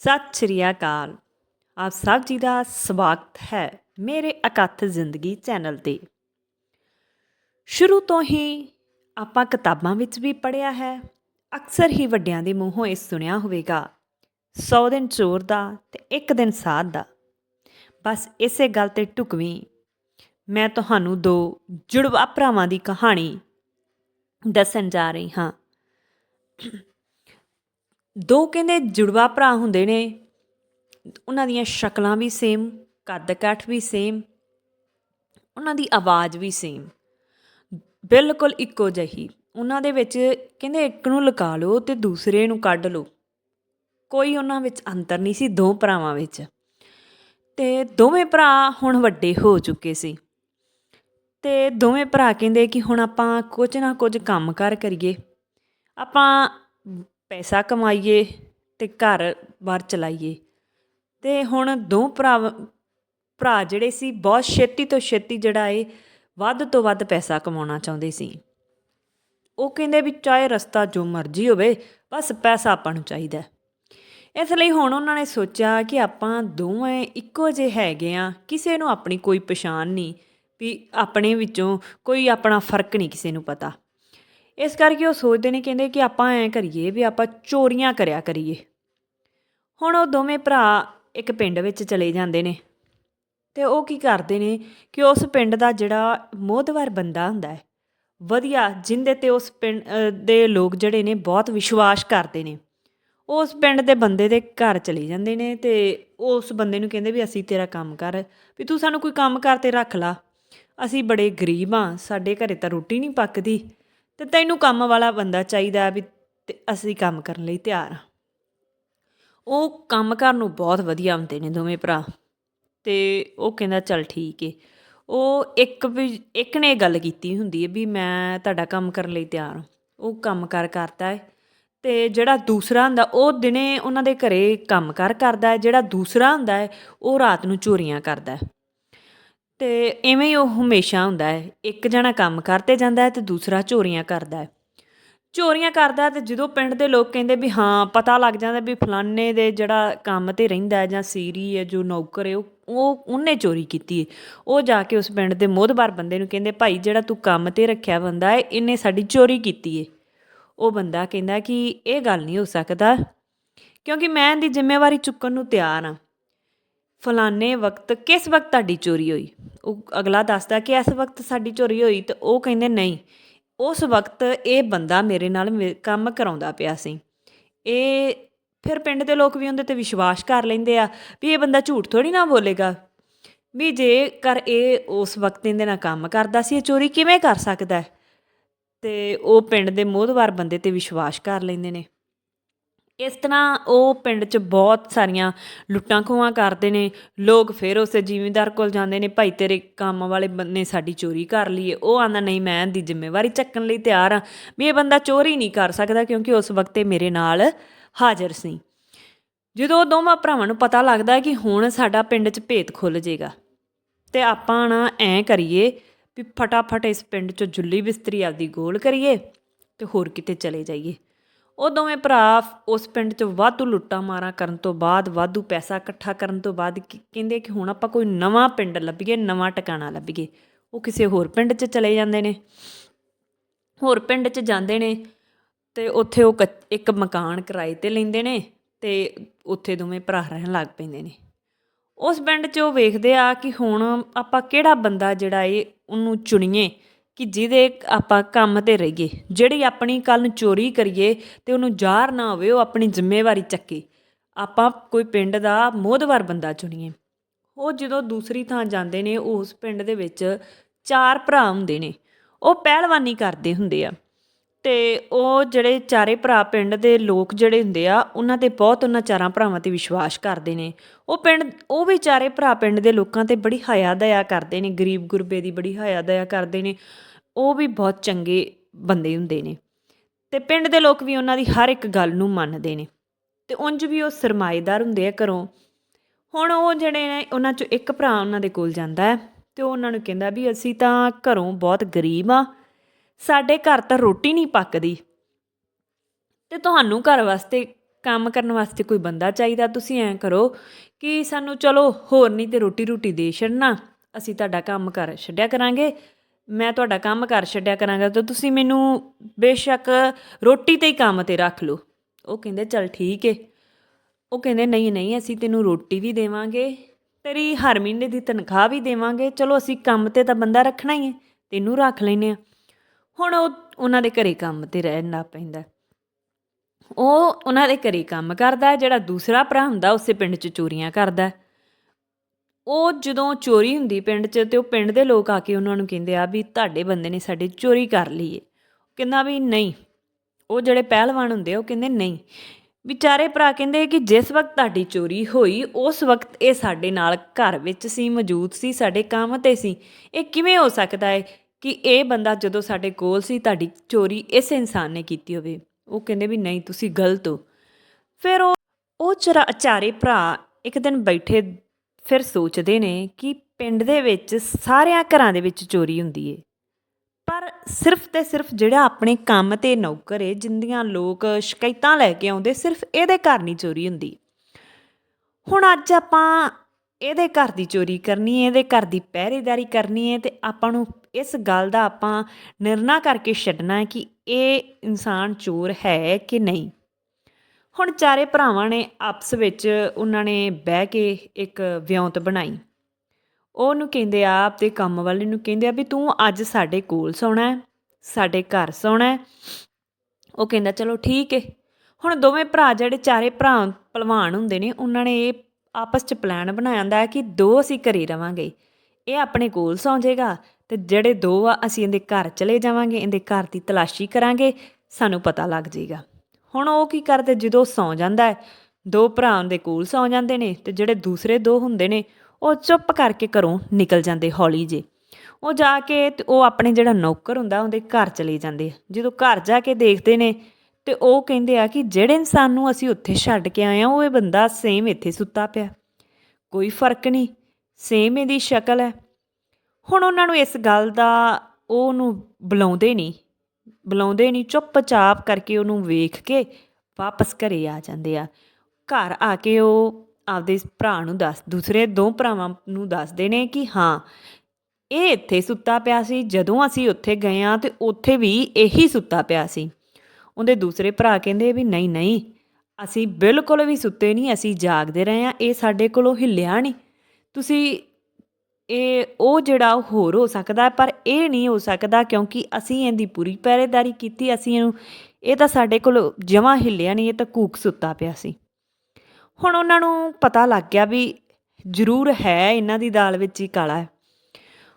ਸਤਿ ਸ਼੍ਰੀ ਅਕਾਲ। ਆਪ ਸਭ ਜੀ ਦਾ ਸਵਾਗਤ ਹੈ ਮੇਰੇ ਅਕਥ ਜ਼ਿੰਦਗੀ ਚੈਨਲ ਤੇ। ਸ਼ੁਰੂ ਤੋਂ ਹੀ ਆਪਾਂ ਕਿਤਾਬਾਂ ਵਿੱਚ ਵੀ ਪੜ੍ਹਿਆ ਹੈ। ਅਕਸਰ ਹੀ ਵੱਡਿਆਂ ਦੇ ਮੂੰਹੋਂ ਇਹ ਸੁਣਿਆ ਹੋਵੇਗਾ। 100 ਦਿਨ ਚੋਰ ਦਾ ਤੇ ਇੱਕ ਦਿਨ ਸਾਧ ਦਾ। ਬਸ ਇਸੇ ਗੱਲ ਤੇ ਟੁਕਵੀਂ ਮੈਂ ਤੁਹਾਨੂੰ ਦੋ ਜੁੜਵਾ ਭਰਾਵਾਂ ਦੀ ਕਹਾਣੀ ਦੱਸਣ ਜਾ ਰਹੀ ਹਾਂ। ਦੋ ਕਹਿੰਦੇ ਜੁੜਵਾ ਭਰਾ ਹੁੰਦੇ ਨੇ। ਉਹਨਾਂ ਦੀਆਂ ਸ਼ਕਲਾਂ ਵੀ ਸੇਮ ਕੱਦ ਕਾਠ ਵੀ ਸੇਮ ਉਹਨਾਂ ਦੀ ਆਵਾਜ਼ ਵੀ ਸੇਮ ਬਿਲਕੁਲ ਇੱਕੋ ਜਿਹੀ। ਉਹਨਾਂ ਦੇ ਵਿੱਚ ਕਹਿੰਦੇ ਇੱਕ ਨੂੰ ਲਗਾ ਲਓ ਤੇ ਦੂਸਰੇ ਨੂੰ ਕੱਢ ਲਓ। ਕੋਈ ਉਹਨਾਂ ਵਿੱਚ ਅੰਤਰ ਨਹੀਂ ਸੀ ਦੋ ਭਰਾਵਾਂ ਵਿੱਚ। ਤੇ ਦੋਵੇਂ ਭਰਾ ਹੁਣ ਵੱਡੇ ਹੋ ਚੁੱਕੇ ਸੀ। ਤੇ ਦੋਵੇਂ ਭਰਾ ਕਹਿੰਦੇ ਕਿ ਹੁਣ ਆਪਾਂ ਕੁਝ ਨਾ ਕੁਝ ਕੰਮ ਕਰ ਕਰੀਏ। ਆਪਾਂ ਪੈਸਾ ਕਮਾਈਏ ਅਤੇ ਘਰ ਬਾਰ ਚਲਾਈਏ। ਅਤੇ ਹੁਣ ਦੋ ਭਰਾਵਾਂ ਭਰਾ ਜਿਹੜੇ ਸੀ, ਬਹੁਤ ਛੇਤੀ ਤੋਂ ਛੇਤੀ ਜਿਹੜਾ ਏ ਵੱਧ ਤੋਂ ਵੱਧ ਪੈਸਾ ਕਮਾਉਣਾ ਚਾਹੁੰਦੇ ਸੀ। ਉਹ ਕਹਿੰਦੇ ਵੀ ਚਾਹੇ ਰਸਤਾ ਜੋ ਮਰਜ਼ੀ ਹੋਵੇ, ਬਸ ਪੈਸਾ ਆਪਾਂ ਨੂੰ ਚਾਹੀਦਾ ਇਸ ਲਈ ਹੁਣ ਉਹਨਾਂ ਨੇ ਸੋਚਿਆ ਕਿ ਆਪਾਂ ਦੋਵੇਂ ਇੱਕੋ ਜਿਹੇ ਹੈਗੇ ਆ ਕਿਸੇ ਨੂੰ ਆਪਣੀ ਕੋਈ ਪਛਾਣ ਨਹੀਂ, ਵੀ ਆਪਣੇ ਵਿੱਚੋਂ ਕੋਈ ਆਪਣਾ ਫ਼ਰਕ ਨਹੀਂ ਕਿਸੇ ਨੂੰ ਪਤਾ। ਇਸ ਕਰਕੇ ਉਹ ਸੋਚਦੇ ਨੇ, ਕਹਿੰਦੇ ਕਿ ਆਪਾਂ ਐਂ ਕਰੀਏ ਵੀ ਆਪਾਂ ਚੋਰੀਆਂ ਕਰਿਆ ਕਰੀਏ। ਹੁਣ ਉਹ ਦੋਵੇਂ ਭਰਾ ਇੱਕ ਪਿੰਡ ਵਿੱਚ ਚਲੇ ਜਾਂਦੇ ਨੇ ਤੇ ਉਹ ਕੀ ਕਰਦੇ ਨੇ ਕਿ ਉਸ ਪਿੰਡ ਦਾ ਜਿਹੜਾ ਮੋਹਦਵਾਰ ਬੰਦਾ ਹੁੰਦਾ ਹੈ, ਵਧੀਆ, ਜਿੰਦੇ ਤੇ ਉਸ ਪਿੰਡ ਦੇ ਲੋਕ ਜਿਹੜੇ ਨੇ ਬਹੁਤ ਵਿਸ਼ਵਾਸ ਕਰਦੇ ਨੇ। ਉਸ ਪਿੰਡ ਦੇ ਬੰਦੇ ਦੇ ਘਰ ਚਲੇ ਜਾਂਦੇ ਨੇ ਤੇ ਉਸ ਬੰਦੇ ਨੂੰ ਕਹਿੰਦੇ ਵੀ ਅਸੀਂ ਤੇਰਾ ਕੰਮ ਕਰ, ਵੀ ਤੂੰ ਸਾਨੂੰ ਕੋਈ ਕੰਮ ਕਰ ਤੇ ਰੱਖ ਲਾ। ਅਸੀਂ ਬੜੇ ਗਰੀਬ ਆ ਸਾਡੇ ਘਰੇ ਤਾਂ ਰੋਟੀ ਨਹੀਂ ਪੱਕਦੀ। ਤੇ ਤੈਨੂੰ ਕੰਮ ਵਾਲਾ ਬੰਦਾ ਚਾਹੀਦਾ ਵੀ ਤੇ ਅਸੀਂ ਕੰਮ ਕਰਨ ਲਈ ਤਿਆਰ ਆ ਉਹ ਕੰਮ ਕਰਨ ਨੂੰ ਬਹੁਤ ਵਧੀਆ ਹੁੰਦੇ ਨੇ ਦੋਵੇਂ ਭਰਾ। ਤੇ ਉਹ ਕਹਿੰਦਾ, ਚੱਲ ਠੀਕ ਏ। ਉਹ ਇੱਕ ਵੀ, ਇੱਕ ਨੇ ਇਹ ਗੱਲ ਕੀਤੀ ਹੁੰਦੀ ਹੈ ਵੀ ਮੈਂ ਤੁਹਾਡਾ ਕੰਮ ਕਰਨ ਲਈ ਤਿਆਰ ਹਾਂ। ਉਹ ਕੰਮ ਕਰ ਕਰਦਾ ਹੈ ਤੇ ਜਿਹੜਾ ਦੂਸਰਾ ਹੁੰਦਾ, ਉਹ ਦਿਨੇ ਉਹਨਾਂ ਦੇ ਘਰੇ ਕੰਮ ਕਰ ਕਰਦਾ ਹੈ ਜਿਹੜਾ ਦੂਸਰਾ ਹੁੰਦਾ ਹੈ ਉਹ ਰਾਤ ਨੂੰ ਚੋਰੀਆਂ ਕਰਦਾ ਹੈ ਤੇ ਇਵੇਂ ਹੀ ਉਹ ਹਮੇਸ਼ਾ ਹੁੰਦਾ ਹੈ। ਇੱਕ ਜਣਾ ਕੰਮ ਕਰਤੇ ਜਾਂਦਾ ਹੈ ਤੇ ਦੂਸਰਾ ਚੋਰੀਆਂ ਕਰਦਾ ਹੈ। ਚੋਰੀਆਂ ਕਰਦਾ ਤੇ ਜਦੋਂ ਪਿੰਡ ਦੇ ਲੋਕ ਕਹਿੰਦੇ ਵੀ ਹਾਂ, ਪਤਾ ਲੱਗ ਜਾਂਦਾ ਵੀ ਫਲਾਨੇ ਦੇ ਜਿਹੜਾ ਕੰਮ ਤੇ ਰਹਿੰਦਾ ਜਾਂ ਸੀਰੀ ਹੈ, ਜੋ ਨੌਕਰ ਹੈ, ਉਹ ਉਹ ਉਹਨੇ ਚੋਰੀ ਕੀਤੀ ਹੈ। ਉਹ ਜਾ ਕੇ ਉਸ ਪਿੰਡ ਦੇ ਮੋਹਦਬਾਰ ਬੰਦੇ ਨੂੰ ਕਹਿੰਦੇ, ਭਾਈ, ਜਿਹੜਾ ਤੂੰ ਕੰਮ ਤੇ ਰੱਖਿਆ ਬੰਦਾ ਹੈ, ਇਹਨੇ ਸਾਡੀ ਚੋਰੀ ਕੀਤੀ ਹੈ। ਉਹ ਬੰਦਾ ਕਹਿੰਦਾ ਕਿ ਇਹ ਗੱਲ ਨਹੀਂ ਹੋ ਸਕਦਾ, ਕਿਉਂਕਿ ਮੈਂ ਇਹਦੀ ਜ਼ਿੰਮੇਵਾਰੀ ਚੁੱਕਣ ਨੂੰ ਤਿਆਰ ਹਾਂ। ਫਲਾਣੇ ਵਕਤ ਕਿਸ ਵਕਤ ਤੁਹਾਡੀ ਚੋਰੀ ਹੋਈ? ਉਹ ਅਗਲਾ ਦੱਸਦਾ ਕਿ ਇਸ ਵਕਤ ਸਾਡੀ ਚੋਰੀ ਹੋਈ ਤੇ ਉਹ ਕਹਿੰਦੇ ਨਹੀਂ, ਉਸ ਵਕਤ ਇਹ ਬੰਦਾ ਮੇਰੇ ਨਾਲ ਮੇ- ਕੰਮ ਕਰਾਉਂਦਾ ਪਿਆ ਸੀ। ਇਹ ਫਿਰ ਪਿੰਡ ਦੇ ਲੋਕ ਵੀ ਉਹਦੇ ਤੇ ਵਿਸ਼ਵਾਸ ਕਰ ਲੈਂਦੇ ਆ ਵੀ ਇਹ ਬੰਦਾ ਝੂਠ ਥੋੜੀ ਨਾ ਬੋਲੇਗਾ। ਵੀ ਜੇ ਕਰ ਇਹ ਉਸ ਵਕਤ ਇਹਦੇ ਨਾਲ ਕੰਮ ਕਰਦਾ ਸੀ, ਇਹ ਚੋਰੀ ਕਿਵੇਂ ਕਰ ਸਕਦਾ ਹੈ? ਤੇ ਉਹ ਪਿੰਡ ਦੇ ਮੋਹਦਵਾਰ ਬੰਦੇ ਤੇ ਵਿਸ਼ਵਾਸ ਕਰ ਲੈਂਦੇ ਨੇ। ਇਸ ਤਰ੍ਹਾਂ ਉਹ ਪਿੰਡ 'ਚ ਬਹੁਤ ਸਾਰੀਆਂ ਲੁੱਟਾਂ ਖੋਹਾਂ ਕਰਦੇ ਨੇ, ਲੋਕ ਫਿਰ ਉਸ ਜ਼ਿਮੀਂਦਾਰ ਕੋਲ ਜਾਂਦੇ ਨੇ, ਭਾਈ ਤੇਰੇ ਕੰਮ ਵਾਲੇ ਬੰਨੇ ਸਾਡੀ ਚੋਰੀ ਕਰ ਲਈਏ। ਉਹ ਆਂਦਾ, ਨਹੀਂ, ਮੈਂ ਦੀ ਜ਼ਿੰਮੇਵਾਰੀ ਚੱਕਣ ਲਈ ਤਿਆਰ ਆ ਵੀ ਇਹ ਬੰਦਾ ਚੋਰੀ ਨਹੀਂ ਕਰ ਸਕਦਾ ਕਿਉਂਕਿ ਉਸ ਵਕਤ ਇਹ ਮੇਰੇ ਨਾਲ ਹਾਜ਼ਰ ਸੀ। ਜਦੋਂ ਦੋਵਾਂ ਭਰਾਵਾਂ ਨੂੰ ਪਤਾ ਲੱਗਦਾ ਕਿ ਹੁਣ ਸਾਡਾ ਪਿੰਡ 'ਚ ਭੇਤ ਖੁੱਲ ਜਾਏਗਾ ਤੇ ਆਪਾਂ ਨਾ ਐਂ ਕਰੀਏ ਵੀ ਫਟਾਫਟ ਇਸ ਪਿੰਡ 'ਚੋਂ ਜੁੱਲੀ ਬਿਸਤਰੀ ਆਪਦੀ ਗੋਲ ਕਰੀਏ ਤੇ ਹੋਰ ਕਿਤੇ ਚਲੇ ਜਾਈਏ। ਉਹ ਦੋਵੇਂ ਭਰਾ ਉਸ ਪਿੰਡ 'ਚ ਵਾਧੂ ਲੁੱਟਾਂ ਮਾਰਾਂ ਕਰਨ ਤੋਂ ਬਾਅਦ, ਵਾਧੂ ਪੈਸਾ ਇਕੱਠਾ ਕਰਨ ਤੋਂ ਬਾਅਦ ਕਹਿੰਦੇ ਕਿ ਹੁਣ ਆਪਾਂ ਕੋਈ ਨਵਾਂ ਪਿੰਡ ਲੱਭੀਏ, ਨਵਾਂ ਟਿਕਾਣਾ ਲੱਭੀਏ। ਉਹ ਕਿਸੇ ਹੋਰ ਪਿੰਡ 'ਚ ਚਲੇ ਜਾਂਦੇ ਨੇ। ਹੋਰ ਪਿੰਡ 'ਚ ਜਾਂਦੇ ਨੇ ਤੇ ਉੱਥੇ ਉਹ ਕੱਚ- ਇੱਕ ਮਕਾਨ ਕਿਰਾਏ ਤੇ ਲੈਂਦੇ ਨੇ ਤੇ ਉੱਥੇ ਦੋਵੇਂ ਭਰਾ ਰਹਿਣ ਲੱਗ ਪੈਂਦੇ ਨੇ। ਉਸ ਪਿੰਡ 'ਚ ਉਹ ਵੇਖਦੇ ਆ ਕਿ ਹੁਣ ਆਪਾਂ ਕਿਹੜਾ ਬੰਦਾ ਜਿਹੜਾ ਏ ਉਹਨੂੰ ਚੁਣੀਏ। ਕਿ ਜਿਹਦੇ ਆਪਾਂ ਕੰਮ ਤੇ ਰਹੀਏ, ਜਿਹੜੀ ਆਪਣੀ ਕੱਲ ਨੂੰ ਚੋਰੀ ਕਰੀਏ ਤੇ ਉਹਨੂੰ ਜ਼ਾਹਰ ਨਾ ਹੋਵੇ, ਉਹ ਆਪਣੀ ਜ਼ਿੰਮੇਵਾਰੀ ਚੱਕੇ। ਆਪਾਂ ਕੋਈ ਪਿੰਡ ਦਾ ਮੋਹਦਵਾਰ ਬੰਦਾ ਚੁਣੀਏ। ਉਹ ਜਦੋਂ ਦੂਸਰੀ ਥਾਂ ਜਾਂਦੇ ਨੇ, ਉਸ ਪਿੰਡ ਦੇ ਵਿੱਚ ਚਾਰ ਭਰਾ ਹੁੰਦੇ ਨੇ। ਉਹ ਪਹਿਲਵਾਨੀ ਕਰਦੇ ਹੁੰਦੇ ਆ। ਤੇ ਉਹ ਜਿਹੜੇ ਚਾਰੇ ਭਰਾ ਪਿੰਡ ਦੇ ਲੋਕ ਜਿਹੜੇ ਹੁੰਦੇ ਆ, ਉਹਨਾਂ ਤੇ ਬਹੁਤ ਉਹਨਾਂ ਚਾਰਾਂ ਭਰਾਵਾਂ ਤੇ ਵਿਸ਼ਵਾਸ ਕਰਦੇ ਨੇ। ਉਹ ਪਿੰਡ, ਉਹ ਵੀ ਚਾਰੇ ਭਰਾ ਪਿੰਡ ਦੇ ਲੋਕਾਂ ਤੇ ਬੜੀ ਹਯਾ ਦਇਆ ਕਰਦੇ ਨੇ, ਗਰੀਬ ਗੁਰਬੇ ਦੀ ਬੜੀ ਹਯਾ ਦਇਆ ਕਰਦੇ ਨੇ। ਉਹ ਵੀ ਬਹੁਤ ਚੰਗੇ ਬੰਦੇ ਹੁੰਦੇ ਨੇ। ਤੇ ਪਿੰਡ ਦੇ ਲੋਕ ਵੀ ਉਹਨਾਂ ਦੀ ਹਰ ਇੱਕ ਗੱਲ ਨੂੰ ਮੰਨਦੇ ਨੇ। ਤੇ ਉਂਝ ਵੀ ਉਹ ਸਰਮਾਏਦਾਰ ਹੁੰਦੇ ਆ ਘਰੋਂ। ਹੁਣ ਉਹ ਜਿਹੜੇ ਨੇ, ਉਹਨਾਂ ਚੋਂ ਇੱਕ ਭਰਾ ਉਹਨਾਂ ਦੇ ਕੋਲ ਜਾਂਦਾ ਹੈ ਤੇ ਉਹ ਉਹਨਾਂ ਨੂੰ ਕਹਿੰਦਾ ਵੀ ਅਸੀਂ ਤਾਂ ਘਰੋਂ ਬਹੁਤ ਗਰੀਬ ਆ ਸਾਡੇ ਘਰ ਤਾਂ ਰੋਟੀ ਨਹੀਂ ਪੱਕਦੀ। ਤੇ ਤੁਹਾਨੂੰ ਘਰ ਵਾਸਤੇ, ਕੰਮ ਕਰਨ ਵਾਸਤੇ ਕੋਈ ਬੰਦਾ ਚਾਹੀਦਾ? ਤੁਸੀਂ ਐਂ ਕਰੋ ਕਿ ਸਾਨੂੰ ਚਲੋ ਹੋਰ ਨਹੀਂ ਤੇ ਰੋਟੀ ਰੋਟੀ ਦੇ ਛੱਡਣਾ। ਅਸੀਂ ਤੁਹਾਡਾ ਕੰਮ ਕਰ ਛੱਡਿਆ ਕਰਾਂਗੇ। ਮੈਂ ਤੁਹਾਡਾ ਕੰਮ ਕਰ ਛੱਡਿਆ ਕਰਾਂਗਾ ਤਾਂ ਤੁਸੀਂ ਮੈਨੂੰ ਬੇਸ਼ੱਕ ਰੋਟੀ ਤੇ ਹੀ ਕੰਮ ਤੇ ਰੱਖ ਲਓ। ਉਹ ਕਹਿੰਦੇ, ਚਲ ਠੀਕ ਏ। ਉਹ ਕਹਿੰਦੇ, ਨਹੀਂ ਨਹੀਂ, ਅਸੀਂ ਤੈਨੂੰ ਰੋਟੀ ਵੀ ਦੇਵਾਂਗੇ, ਤੇਰੀ ਹਰ ਮਹੀਨੇ ਦੀ ਤਨਖਾਹ ਵੀ ਦੇਵਾਂਗੇ। ਚਲੋ, ਅਸੀਂ ਕੰਮ ਤੇ ਤਾਂ ਬੰਦਾ ਰੱਖਣਾ ਹੀ ਹੈ ਤੈਨੂੰ ਰੱਖ ਲੈਨੇ ਆ ਹੁਣ ਉਹ ਉਹਨਾਂ ਦੇ ਘਰੇ ਕੰਮ ਤੇ ਰਹਿਣ ਲੱਗ ਪੈਂਦਾ। ਉਹ ਉਹਨਾਂ ਦੇ ਘਰੇ ਕੰਮ ਕਰਦਾ, ਜਿਹੜਾ ਦੂਸਰਾ ਭਰਾ ਹੁੰਦਾ, ਉਸੇ ਪਿੰਡ 'ਚ ਚੋਰੀਆਂ ਕਰਦਾ। ਉਹ ਜਦੋਂ ਚੋਰੀ ਹੁੰਦੀ ਪਿੰਡ 'ਚ ਤੇ ਉਹ ਪਿੰਡ ਦੇ ਲੋਕ ਆ ਕੇ ਉਹਨਾਂ ਨੂੰ ਕਹਿੰਦੇ ਆ ਵੀ ਤੁਹਾਡੇ ਬੰਦੇ ਨੇ ਸਾਡੇ ਚੋਰੀ ਕਰ ਲਈ ਏ। ਕਹਿੰਦਾ ਵੀ ਨਹੀਂ, ਉਹ ਜਿਹੜੇ ਪਹਿਲਵਾਨ ਹੁੰਦੇ ਆ, ਉਹ ਕਹਿੰਦੇ ਨਹੀਂ। ਵਿਚਾਰੇ ਭਰਾ ਕਹਿੰਦੇ ਕਿ ਜਿਸ ਵਕਤ ਤੁਹਾਡੀ ਚੋਰੀ ਹੋਈ, ਉਸ ਵਕਤ ਇਹ ਸਾਡੇ ਨਾਲ ਘਰ ਵਿੱਚ ਸੀ, ਮੌਜੂਦ ਸੀ, ਸਾਡੇ ਕੰਮ ਤੇ ਸੀ। ਇਹ ਕਿਵੇਂ ਹੋ ਸਕਦਾ ਹੈ ਕਿ ਇਹ ਬੰਦਾ ਜਦੋਂ ਸਾਡੇ ਕੋਲ ਸੀ, ਤੁਹਾਡੀ ਚੋਰੀ ਇਸ ਇਨਸਾਨ ਨੇ ਕੀਤੀ ਹੋਵੇ। ਉਹ ਕਹਿੰਦੇ ਵੀ ਨਹੀਂ, ਤੁਸੀਂ ਗਲਤ ਹੋ। ਫਿਰ ਉਹ ਉਹ ਚਰਾ, ਚਾਰੇ ਭਰਾ ਇੱਕ ਦਿਨ ਬੈਠੇ ਫਿਰ ਸੋਚਦੇ ਨੇ ਕਿ ਪਿੰਡ ਦੇ ਵਿੱਚ ਸਾਰਿਆਂ ਘਰਾਂ ਦੇ ਵਿੱਚ ਚੋਰੀ ਹੁੰਦੀ ਏ। ਪਰ ਸਿਰਫ ਤੇ ਸਿਰਫ ਜਿਹੜਾ ਆਪਣੇ ਕੰਮ ਤੇ ਨੌਕਰ ਏ ਜਿੰਦੀਆਂ ਲੋਕ ਸ਼ਿਕਾਇਤਾਂ ਲੈ ਕੇ ਆਉਂਦੇ, ਸਿਰਫ ਇਹਦੇ ਘਰ ਨਹੀਂ ਚੋਰੀ ਹੁੰਦੀ। ਹੁਣ ਅੱਜ ਆਪਾਂ ਇਹਦੇ ਘਰ ਦੀ ਚੋਰੀ ਕਰਨੀ ਹੈ, ਇਹਦੇ ਘਰ ਦੀ ਪਹਿਰੇਦਾਰੀ ਕਰਨੀ ਹੈ ਤੇ ਆਪਾਂ ਨੂੰ ਇਸ ਗੱਲ ਦਾ ਆਪਾਂ ਨਿਰਣਾ ਕਰਕੇ ਛੱਡਣਾ ਹੈ ਕਿ ਇਹ ਇਨਸਾਨ ਚੋਰ ਹੈ ਕਿ ਨਹੀਂ। ਹੁਣ ਚਾਰੇ ਭਰਾਵਾਂ ਨੇ ਆਪਸ ਵਿੱਚ ਉਹਨਾਂ ਨੇ ਬਹਿ ਕੇ ਇੱਕ ਵਿਉਂਤ ਬਣਾਈ। ਉਹਨੂੰ ਕਹਿੰਦੇ ਆ ਆਪਦੇ ਕੰਮ ਵਾਲੇ ਨੂੰ ਕਹਿੰਦੇ ਆ ਵੀ ਤੂੰ ਅੱਜ ਸਾਡੇ ਕੋਲ ਸੌਣਾ ਹੈ, ਸਾਡੇ ਘਰ ਸੌਣਾ ਹੈ। ਉਹ ਕਹਿੰਦਾ, ਚਲੋ ਠੀਕ ਹੈ ਹੁਣ ਦੋਵੇਂ ਭਰਾ ਜਿਹੜੇ ਚਾਰੇ ਭਰਾ, ਭਲਵਾਨ ਹੁੰਦੇ ਨੇ, ਉਹਨਾਂ ਨੇ ਇਹ ਆਪਸ 'ਚ ਪਲਾਨ ਬਣਾਇਆ ਹੁੰਦਾ ਹੈ ਕਿ ਦੋ ਅਸੀਂ ਘਰੇ ਰਵਾਂਗੇ। ਇਹ ਆਪਣੇ ਕੋਲ ਸੌਂ ਜਾਏਗਾ ਤੇ ਜਿਹੜੇ ਦੋ ਆ, ਅਸੀਂ ਇਹਦੇ ਘਰ ਚਲੇ ਜਾਵਾਂਗੇ, ਇਹਦੇ ਘਰ ਦੀ ਤਲਾਸ਼ੀ ਕਰਾਂਗੇ, ਸਾਨੂੰ ਪਤਾ ਲੱਗ ਜਾਏਗਾ ਹੁਣ ਉਹ ਕੀ ਕਰਦੇ? ਜਦੋਂ ਸੌਂ ਜਾਂਦਾ ਹੈ, ਦੋ ਭਰਾ ਉਹਦੇ ਕੋਲ ਸੌਂ ਜਾਂਦੇ ਨੇ ਤੇ ਜਿਹੜੇ ਦੂਸਰੇ ਦੋ ਹੁੰਦੇ ਨੇ, ਉਹ ਚੁੱਪ ਕਰਕੇ ਘਰੋਂ ਨਿਕਲ ਜਾਂਦੇ ਹੌਲੀ ਜੇ। ਉਹ ਜਾ ਕੇ ਤੇ ਉਹ ਆਪਣੇ ਜਿਹੜਾ ਨੌਕਰ ਹੁੰਦਾ, ਉਹਦੇ ਘਰ ਚਲੇ ਜਾਂਦੇ ਜਦੋਂ ਘਰ ਜਾ ਕੇ ਦੇਖਦੇ ਨੇ ਤੇ ਉਹ ਕਹਿੰਦੇ ਆ ਕਿ ਜਿਹੜੇ ਇਨਸਾਨ ਨੂੰ ਅਸੀਂ ਉੱਥੇ ਛੱਡ ਕੇ ਆਏ ਆ, ਉਹ ਇਹ ਬੰਦਾ ਸੇਮ ਇੱਥੇ ਸੁੱਤਾ ਪਿਆ। ਕੋਈ ਫ਼ਰਕ ਨਹੀਂ ਸੇਮ ਇਹਦੀ ਸ਼ਕਲ ਹੈ। ਹੁਣ ਉਹਨਾਂ ਨੂੰ ਇਸ ਗੱਲ ਦਾ ਉਹ ਉਹਨੂੰ ਬੁਲਾਉਂਦੇ ਨਹੀਂ ਬੁਲਾਉਂਦੇ ਨਹੀਂ, ਚੁੱਪਚਾਪ ਕਰਕੇ ਉਹਨੂੰ ਵੇਖ ਕੇ ਵਾਪਸ ਘਰੇ ਆ ਜਾਂਦੇ ਆ। ਘਰ ਆ ਕੇ ਉਹ ਆਪਦੇ ਭਰਾ ਨੂੰ ਦੱਸ, ਦੂਸਰੇ ਦੋ ਭਰਾਵਾਂ ਨੂੰ ਦੱਸਦੇ ਨੇ ਕਿ ਹਾਂ, ਇਹ ਇੱਥੇ ਸੁੱਤਾ ਪਿਆ ਸੀ, ਜਦੋਂ ਅਸੀਂ ਉੱਥੇ ਗਏ ਆ ਤੇ ਉੱਥੇ ਵੀ ਇਹੀ ਸੁੱਤਾ ਪਿਆ ਸੀ। ਉਹਦੇ ਦੂਸਰੇ ਭਰਾ ਕਹਿੰਦੇ ਵੀ ਨਹੀਂ ਨਹੀਂ, ਅਸੀਂ ਬਿਲਕੁਲ ਵੀ ਸੁੱਤੇ ਨਹੀਂ, ਅਸੀਂ ਜਾਗਦੇ ਰਹੇ ਆ ਇਹ ਸਾਡੇ ਕੋਲੋਂ ਹਿੱਲਿਆ ਨਹੀਂ। ਤੁਸੀਂ ਇਹ, ਉਹ ਜਿਹੜਾ ਉਹ ਹੋਰ ਹੋ ਸਕਦਾ, ਪਰ ਇਹ ਨਹੀਂ ਹੋ ਸਕਦਾ ਕਿਉਂਕਿ ਅਸੀਂ ਇਹਦੀ ਪੂਰੀ ਪਹਿਰੇਦਾਰੀ ਕੀਤੀ, ਅਸੀਂ ਇਹਨੂੰ, ਇਹ ਤਾਂ ਸਾਡੇ ਕੋਲ ਜਮਾਂ ਹਿੱਲਿਆ ਨਹੀਂ, ਇਹ ਤਾਂ ਕੂਕ ਸੁੱਤਾ ਪਿਆ ਸੀ। ਹੁਣ ਉਹਨਾਂ ਨੂੰ ਪਤਾ ਲੱਗ ਗਿਆ ਵੀ ਜ਼ਰੂਰ ਹੈ, ਇਹਨਾਂ ਦੀ ਦਾਲ ਵਿੱਚ ਹੀ ਕਾਲਾ ਹੈ।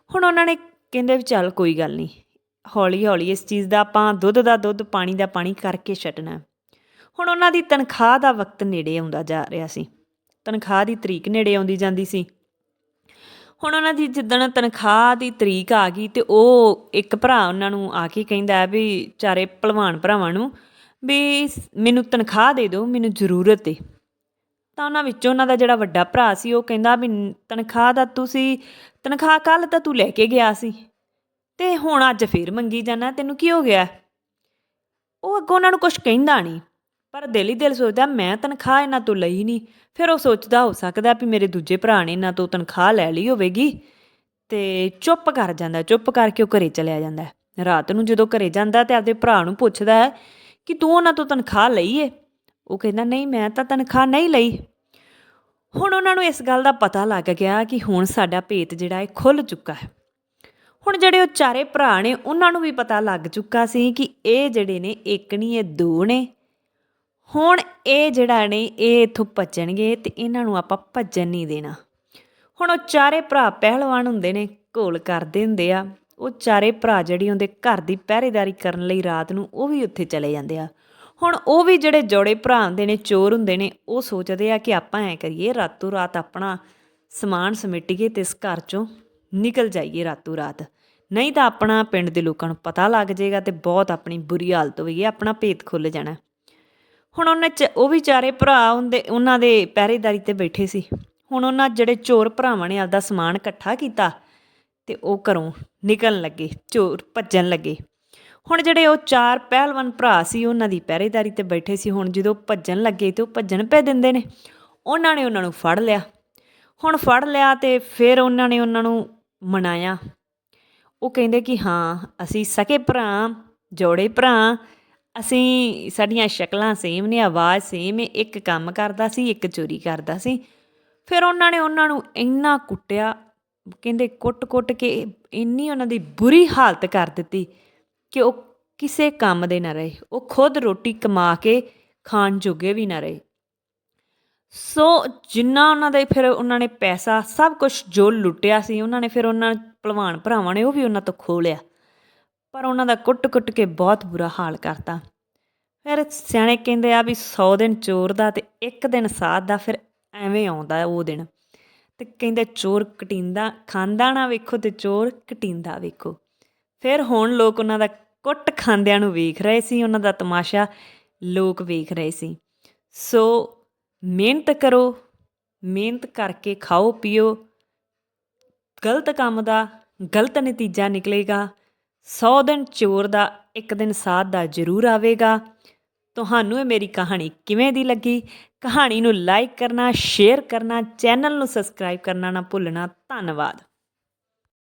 ਹੁਣ ਉਹਨਾਂ ਨੇ ਕਹਿੰਦੇ ਵੀ ਚੱਲ ਕੋਈ ਗੱਲ ਨਹੀਂ ਹੌਲੀ ਹੌਲੀ ਇਸ ਚੀਜ਼ ਦਾ ਆਪਾਂ ਦੁੱਧ ਦਾ ਦੁੱਧ, ਪਾਣੀ ਦਾ ਪਾਣੀ ਕਰਕੇ ਛੱਡਣਾ। ਹੁਣ ਉਹਨਾਂ ਦੀ ਤਨਖਾਹ ਦਾ ਵਕਤ ਨੇੜੇ ਆਉਂਦਾ ਜਾ ਰਿਹਾ ਸੀ। ਤਨਖਾਹ ਦੀ ਤਰੀਕ ਨੇੜੇ ਆਉਂਦੀ ਜਾਂਦੀ ਸੀ। ਹੁਣ ਉਹਨਾਂ ਦੀ ਜਿੱਦਣ ਤਨਖਾਹ ਦੀ ਤਰੀਕ ਆ ਗਈ ਤੇ ਉਹ ਇੱਕ ਭਰਾ ਉਹਨਾਂ ਨੂੰ ਆ ਕੇ ਕਹਿੰਦਾ ਵੀ, ਚਾਰੇ ਭਲਵਾਨ ਭਰਾਵਾਂ ਨੂੰ ਵੀ ਮੈਨੂੰ ਤਨਖਾਹ ਦੇ ਦਿਓ, ਮੈਨੂੰ ਜ਼ਰੂਰਤ ਏ। ਤਾਂ ਉਹਨਾਂ ਵਿੱਚੋਂ ਉਹਨਾਂ ਦਾ ਜਿਹੜਾ ਵੱਡਾ ਭਰਾ ਸੀ, ਉਹ ਕਹਿੰਦਾ ਵੀ, ਤਨਖਾਹ ਦਾ ਤੁਸੀਂ, ਤਨਖਾਹ ਕੱਲ ਤਾਂ ਤੂੰ ਲੈ ਕੇ ਗਿਆ ਸੀ। ਤੇ ਹੁਣ ਅੱਜ ਫੇਰ ਮੰਗੀ ਜਾਣਾ ਤੈਨੂੰ ਕੀ ਹੋ ਗਿਆ? ਉਹ ਅੱਗੋਂ ਉਹਨਾਂ ਨੂੰ ਕੁਝ ਕਹਿੰਦਾ ਨਹੀਂ, ਪਰ ਦਿਲ ਹੀ ਦਿਲ ਸੋਚਦਾ, ਮੈਂ ਤਨਖਾਹ ਇਹਨਾਂ ਤੋਂ ਲਈ ਨਹੀਂ। ਫਿਰ ਉਹ ਸੋਚਦਾ ਹੋ ਸਕਦਾ ਵੀ ਮੇਰੇ ਦੂਜੇ ਭਰਾ ਨੇ ਇਹਨਾਂ ਤੋਂ ਤਨਖਾਹ ਲੈ ਲਈ ਹੋਵੇਗੀ। ਤੇ ਚੁੱਪ ਕਰ ਜਾਂਦਾ, ਚੁੱਪ ਕਰਕੇ ਉਹ ਘਰੇ ਚਲਿਆ ਜਾਂਦਾ। ਰਾਤ ਨੂੰ ਜਦੋਂ ਘਰੇ ਜਾਂਦਾ ਤੇ ਆਪਦੇ ਭਰਾ ਨੂੰ ਪੁੱਛਦਾ ਹੈ ਕਿ ਤੂੰ ਉਹਨਾਂ ਤੋਂ ਤਨਖਾਹ ਲਈ ਏ? ਉਹ ਕਹਿੰਦਾ, ਨਹੀਂ, ਮੈਂ ਤਾਂ ਤਨਖਾਹ ਨਹੀਂ ਲਈ। ਹੁਣ ਉਹਨਾਂ ਨੂੰ ਇਸ ਗੱਲ ਦਾ ਪਤਾ ਲੱਗ ਗਿਆ ਕਿ ਹੁਣ ਸਾਡਾ ਭੇਤ ਜਿਹੜਾ ਹੈ ਖੁੱਲ ਚੁੱਕਾ ਹੈ। ਹੁਣ ਜਿਹੜੇ ਉਹ ਚਾਰੇ ਭਰਾ ਨੇ, ਉਹਨਾਂ ਨੂੰ ਵੀ ਪਤਾ ਲੱਗ ਚੁੱਕਾ ਸੀ ਕਿ ਇਹ ਜਿਹੜੇ ਨੇ, ਇੱਕ ਨਹੀਂ, ਇਹ ਦੋ ਨੇ। ਹੁਣ ਇਹ ਜਿਹੜਾ ਨੇ, ਇਹ ਇਥੋਂ ਭੱਜਣਗੇ ਤੇ ਇਹਨਾਂ ਨੂੰ ਆਪਾਂ ਭੱਜਣ ਨਹੀਂ ਦੇਣਾ। ਹੁਣ ਉਹ ਚਾਰੇ ਭਰਾ ਪਹਿਲਵਾਨ ਹੁੰਦੇ ਨੇ, ਘੋਲ ਕਰਦੇ ਹੁੰਦੇ ਆ। ਉਹ ਚਾਰੇ ਭਰਾ ਜਿਹੜੀ ਉਹਦੇ ਘਰ ਦੀ ਪਹਿਰੇਦਾਰੀ ਕਰਨ ਲਈ ਰਾਤ ਨੂੰ, ਉਹ ਵੀ ਉੱਥੇ ਚਲੇ ਜਾਂਦੇ ਆ। ਹੁਣ ਉਹ ਵੀ ਜਿਹੜੇ ਜੋੜੇ ਭਰਾ ਹੁੰਦੇ ਨੇ, ਚੋਰ ਹੁੰਦੇ ਨੇ, ਉਹ ਸੋਚਦੇ ਆ ਕਿ ਆਪਾਂ ਐ ਕਰੀਏ, ਰਾਤੋਂ ਰਾਤ ਆਪਣਾ ਸਮਾਨ ਸਮੇਟੀਏ ਤੇ ਇਸ ਘਰ ਚੋਂ ਨਿਕਲ ਜਾਈਏ ਰਾਤੋਂ ਰਾਤ। ਨਹੀਂ ਤਾਂ ਆਪਣਾ ਪਿੰਡ ਦੇ ਲੋਕਾਂ ਨੂੰ ਪਤਾ ਲੱਗ ਜਾਏਗਾ ਤੇ ਬਹੁਤ ਆਪਣੀ ਬੁਰੀ ਹਾਲਤ ਹੋਈ ਹੈ, ਆਪਣਾ ਭੇਤ ਖੁੱਲ ਜਾਣਾ। ਹੁਣ ਉਹਨਾਂ ਚ ਉਹ ਵੀ ਚਾਰੇ ਭਰਾ ਹੁੰਦੇ, ਉਹਨਾਂ ਦੇ ਪਹਿਰੇਦਾਰੀ ਤੇ ਬੈਠੇ ਸੀ। ਹੁਣ ਉਹਨਾਂ ਜਿਹੜੇ ਚੋਰ ਭਰਾਵਾਂ ਨੇ ਆਪਦਾ ਸਮਾਨ ਇਕੱਠਾ ਕੀਤਾ ਤੇ ਉਹ ਘਰੋਂ ਨਿਕਲਣ ਲੱਗੇ, ਚੋਰ ਭੱਜਣ ਲੱਗੇ। ਹੁਣ ਜਿਹੜੇ ਉਹ ਚਾਰ ਪਹਿਲਵਾਨ ਭਰਾ ਸੀ, ਉਹਨਾਂ ਦੀ ਪਹਿਰੇਦਾਰੀ ਤੇ ਬੈਠੇ ਸੀ, ਹੁਣ ਜਦੋਂ ਭੱਜਣ ਲੱਗੇ ਤੇ ਉਹ ਭੱਜਣ ਪੈ ਦਿੰਦੇ ਨੇ। ਉਹਨਾਂ ਨੇ ਉਹਨਾਂ ਨੂੰ ਫੜ ਲਿਆ। ਹੁਣ ਫੜ ਲਿਆ ਤੇ ਫਿਰ ਉਹਨਾਂ ਨੇ ਉਹਨਾਂ ਨੂੰ ਮਨਾਇਆ। ਉਹ ਕਹਿੰਦੇ ਕਿ ਹਾਂ, ਅਸੀਂ ਸਕੇ ਭਰਾ, ਜੋੜੇ ਭਰਾ, ਅਸੀਂ ਸਾਡੀਆਂ ਸ਼ਕਲਾਂ ਸੇਮ ਨੇ, ਆਵਾਜ਼ ਸੇਮ ਹੈ ਇੱਕ ਕੰਮ ਕਰਦਾ ਸੀ, ਇੱਕ ਚੋਰੀ ਕਰਦਾ ਸੀ। ਫਿਰ ਉਹਨਾਂ ਨੇ ਉਹਨਾਂ ਨੂੰ ਇੰਨਾ ਕੁੱਟਿਆ, ਕਹਿੰਦੇ ਕੁੱਟ-ਕੁੱਟ ਕੇ ਇੰਨੀ ਉਹਨਾਂ ਦੀ ਬੁਰੀ ਹਾਲਤ ਕਰ ਦਿੱਤੀ ਕਿ ਉਹ ਕਿਸੇ ਕੰਮ ਦੇ ਨਾ ਰਹੇ। ਉਹ ਖੁਦ ਰੋਟੀ ਕਮਾ ਕੇ ਖਾਣ ਜੋਗੇ ਵੀ ਨਾ ਰਹੇ। ਸੋ ਜਿੰਨਾ ਉਹਨਾਂ ਦੇ ਫਿਰ ਉਹਨਾਂ ਨੇ ਪੈਸਾ, ਸਭ ਕੁਝ ਜੋ ਲੁੱਟਿਆ ਸੀ, ਉਹਨਾਂ ਨੇ ਫਿਰ ਉਹਨਾਂ ਭਲਵਾਨ ਭਰਾਵਾਂ ਨੇ ਉਹ ਵੀ ਉਹਨਾਂ ਤੋਂ ਖੋਹ ਲਿਆ। ਪਰ ਉਹਨਾਂ ਦਾ ਕੁੱਟ-ਕੁੱਟ ਕੇ ਬਹੁਤ ਬੁਰਾ ਹਾਲ ਕਰਤਾ। ਫਿਰ ਸਿਆਣੇ ਕਹਿੰਦੇ ਆ ਵੀ 100 ਦਿਨ ਚੋਰ ਦਾ ਤੇ ਇੱਕ ਦਿਨ ਸਾਧ ਦਾ, ਫਿਰ ਐਵੇਂ ਆਉਂਦਾ ਉਹ ਦਿਨ। ਤੇ ਕਹਿੰਦੇ ਚੋਰ ਕਟਿੰਦਾ, ਖਾਂਦਾ ਨਾ ਵੇਖੋ ਤੇ ਚੋਰ ਕਟਿੰਦਾ ਵੇਖੋ। ਫਿਰ ਹੁਣ ਲੋਕ ਉਹਨਾਂ ਦਾ ਕੁੱਟ ਖਾਂਦਿਆਂ ਨੂੰ ਵੇਖ ਰਹੇ ਸੀ, ਉਹਨਾਂ ਦਾ ਤਮਾਸ਼ਾ ਲੋਕ ਵੇਖ ਰਹੇ ਸੀ। ਸੋ ਮਿਹਨਤ ਕਰੋ, ਮਿਹਨਤ ਕਰਕੇ ਖਾਓ, ਪੀਓ। ਗਲਤ ਕੰਮ ਦਾ ਗਲਤ ਨਤੀਜਾ ਨਿਕਲੇਗਾ। 100 ਦਿਨ ਚੋਰ ਦਾ, ਇੱਕ ਦਿਨ ਸਾਧ ਦਾ ਜ਼ਰੂਰ ਆਵੇਗਾ। ਤੁਹਾਨੂੰ ਇਹ ਮੇਰੀ ਕਹਾਣੀ ਕਿਵੇਂ ਦੀ ਲੱਗੀ? ਕਹਾਣੀ ਨੂੰ ਲਾਈਕ ਕਰਨਾ ਸ਼ੇਅਰ ਕਰਨਾ ਚੈਨਲ ਨੂੰ ਸਬਸਕ੍ਰਾਈਬ ਕਰਨਾ ਨਾ ਭੁੱਲਣਾ। ਧੰਨਵਾਦ।